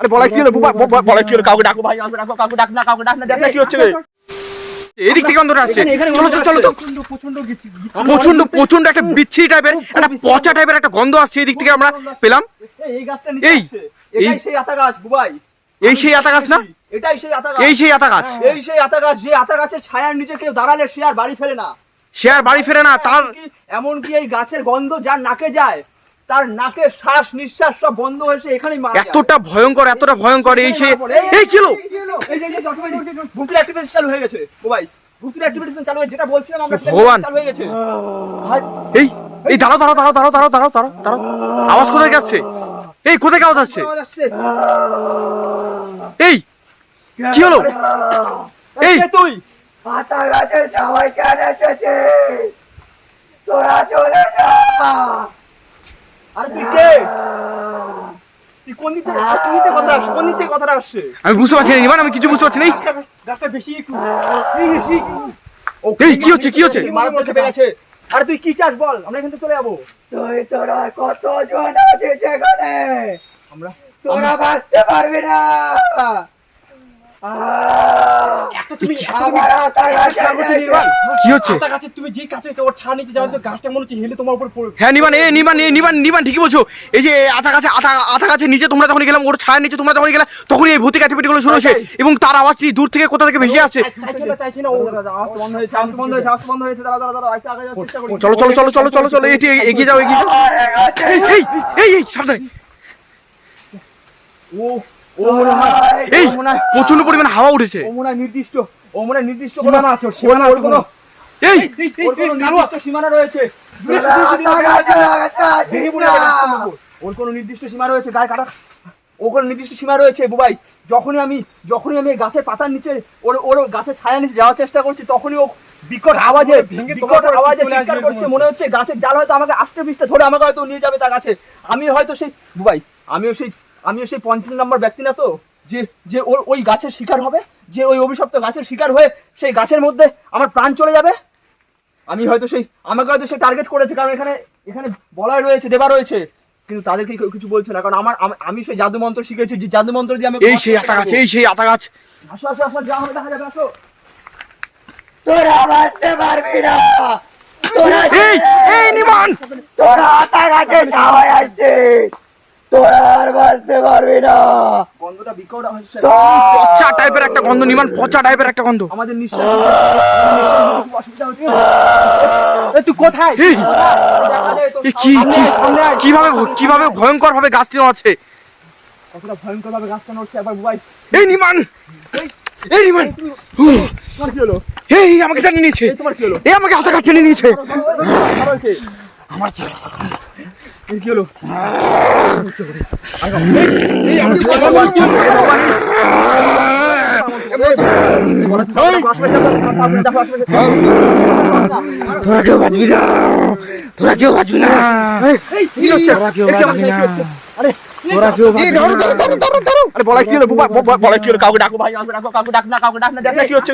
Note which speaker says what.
Speaker 1: আরে বলাই কি হলো? বলাই কি হলো? কাউকে ডাকো ভাই ডাকো কাউকে ডাক না কাউকে ডাক না দেখ না কি হচ্ছে এদিক থেকে আসছে। চলো চলো চলো তো। প্রচণ্ড প্রচণ্ড একটা বিচ্ছিরি টাইপের একটা পচা টাইপের একটা গন্ধ আসছে এদিক থেকে আমরা পেলাম।
Speaker 2: এই গাছটা
Speaker 1: এই, এই-
Speaker 2: সেই আতা গাছ বুবাই।
Speaker 1: এই সেই আতা গাছ না?
Speaker 2: এটাই সেই আতা গাছ
Speaker 1: এই সেই আতা গাছ
Speaker 2: এই সেই আতা গাছ যে আতা গাছের ছায়ার নিচে কেউ দাঁড়ালে সে আর বাড়ি ফেলে না।
Speaker 1: সে আর বাড়ি ফেরে না তার
Speaker 2: এমনকি এই গাছের গন্ধ যার নাকে যায় তার নাকে শ্বাস নিঃশ্বাস সব বন্ধ হয়েছে এখানেই মারা।
Speaker 1: এতটা ভয়ঙ্কর এতটা ভয়ঙ্কর এই সে এই কি হলো
Speaker 2: এই যে- ভূতের activities চালু হয়ে গেছে। ও ভাই ভূতের activities চালু হয়ে যেটা বলছিলাম আমরা সেটা
Speaker 1: ভগবান।
Speaker 2: চালু হয়ে গেছে। ভাই,
Speaker 1: এই এই দাঁড়াও দাঁড়াও দাঁড়াও দাঁড়াও দাঁড়াও দাঁড়াও দাঁড়াও দাঁড়াও। আওয়াজ কোথায় যাচ্ছে? এই কোথায় আওয়াজ আসছে?
Speaker 2: আওয়াজ
Speaker 1: এই কি হলো? এই।
Speaker 2: তুই?
Speaker 3: পাতা গাছে সবাই কেন এসেছে? তোরা চলে যা।
Speaker 1: আমি বুঝতে পারছি না নিমান আমি কিছু বুঝতে পারছি না। এই,
Speaker 2: বেশি একটু বেশি ও
Speaker 1: এই, কি হচ্ছে, কি হচ্ছে?
Speaker 2: আরে তুই কি চাস বল? আমরা এখান থেকে চলে যাব।
Speaker 3: তুই তোরা কতজন আছিস এখানে?
Speaker 2: আমরা
Speaker 3: তোরা বাঁচতে পারবি না।
Speaker 2: একটা তুমি
Speaker 1: কি হচ্ছে?
Speaker 2: গাছে তুমি যে কাছে ওর ছায়া নিচে যাও তো গাছটা মনে হচ্ছে হেলে তোমার উপর পড়বে
Speaker 1: হ্যাঁ নিমান এ নিমান এ নিমান ঠিকই বলছো। এই যে আতা গাছে আতা গাছের নিচে তোমরা যখন গেলাম ওর ছায়ার নিচে তোমরা যখন গেলাম তখনই এই ভূতিক অ্যাক্টিভিটি গুলো শুরু হয়েছে। এবং তার আওয়াজটি দূর থেকে কোথা থেকে ভেসে আসছে?
Speaker 2: আওয়াজ আওয়াজ আওয়াজ
Speaker 1: চলো চলো চলো চলো চলো চলো এটি এগিয়ে যাও এগিয়ে যাও। এই এই এই এই সাবধানে।
Speaker 2: ও ও মনে হয়
Speaker 1: এই প্রচণ্ড পরিমাণে হাওয়া উঠেছে।
Speaker 2: ও মনে হয় নির্দিষ্ট ও মনে হয় নির্দিষ্ট সীমানা আছে সীমানা ওর কোনো
Speaker 1: এই
Speaker 2: নির্দিষ্ট সীমানা রয়েছে।
Speaker 3: তোরা হাতা গাছে লাগাতে
Speaker 2: ভেঙে
Speaker 3: আসিস
Speaker 2: পড়ে
Speaker 3: না।
Speaker 2: যাবে রাস্তার উপর। ওর কোনো নির্দিষ্ট সীমা রয়েছে গায়ে কাটা। ও কোনো নির্দিষ্ট সীমা রয়েছে বুবাই। যখনই আমি যখনই আমি গাছের পাতার নিচে ওর ওর গাছের ছায়া নিচে যাওয়ার চেষ্টা করছি তখনই ও বিকট আওয়াজে বিকট আওয়াজে চিৎকার করছে মনে হচ্ছে গাছের জাল হয়তো আমাকে আষ্টে পিষ্টে ধরে আমাকে হয়তো নিয়ে যাবে তার কাছে। আমি হয়তো সেই বুবাই আমিও সেই আমিও সেই পঞ্চাশ নম্বর ব্যক্তি না তো যে যে ওর ওই গাছের শিকার হবে যে ওই অভিশপ্ত গাছের শিকার হয়ে সেই গাছের মধ্যে আমার প্রাণ চলে যাবে। আমি হয়তো সেই আমাকে হয়তো সে টার্গেট করেছে কারণ এখানে এখানে বলাই রয়েছে দেবা রয়েছে। কিন্তু তাদেরকে কেউ কিছু বলছে না কারণ আমার আমি- সেই জাদু মন্ত্র শিখেছি যে জাদু মন্ত্র দিয়ে আমি
Speaker 1: এই সেই আতা গাছ এই সেই আতা গাছ।
Speaker 2: আসো আসো আসো যা হবে দেখা যাবে আসো।
Speaker 3: তোরা বাঁচতে পারবি না। তোরা
Speaker 1: এই এই নিমান
Speaker 3: তোরা হাতা গাছে ছাওয়ায় আসছিস। তোরা আর বাঁচতে পারবি না
Speaker 2: গন্ধটা বিকট
Speaker 1: পচা টাইপের একটা গন্ধ নিমান পচা টাইপের একটা গন্ধ
Speaker 2: আমাদের নিঃশ্বাস অসুবিধা হচ্ছে তুই কোথায়
Speaker 1: কি কি। কীভাবে কীভাবে ভয়ঙ্কর ভাবে গাছটি আছে
Speaker 2: কতটা ভয়ঙ্কর ভাবে গাছটা নড়ছে একবার বুবাই
Speaker 1: এই নিমান এই নিমান
Speaker 2: তোমার কি হলো
Speaker 1: এই আমাকে টেনে নিয়েছে
Speaker 2: তোমার কি হলো
Speaker 1: এই আমাকে টেনে নিয়েছে
Speaker 2: আমার কি হলো
Speaker 1: তোরা কেউ বাঁচবি না। তোরা কেউ বাঁচবি না। তোরা কেউ
Speaker 2: এই
Speaker 1: বাঁচবি না।
Speaker 2: আরে
Speaker 1: তোরা কেউ বাঁচবি না।
Speaker 2: আরে বলাই কি হলো বলাই কি হলো? কাউকে ডাকো ভাই আমাকে ডাকো কাউকে ডাক না কাউকে ডাক না। দেখ না কি হচ্ছে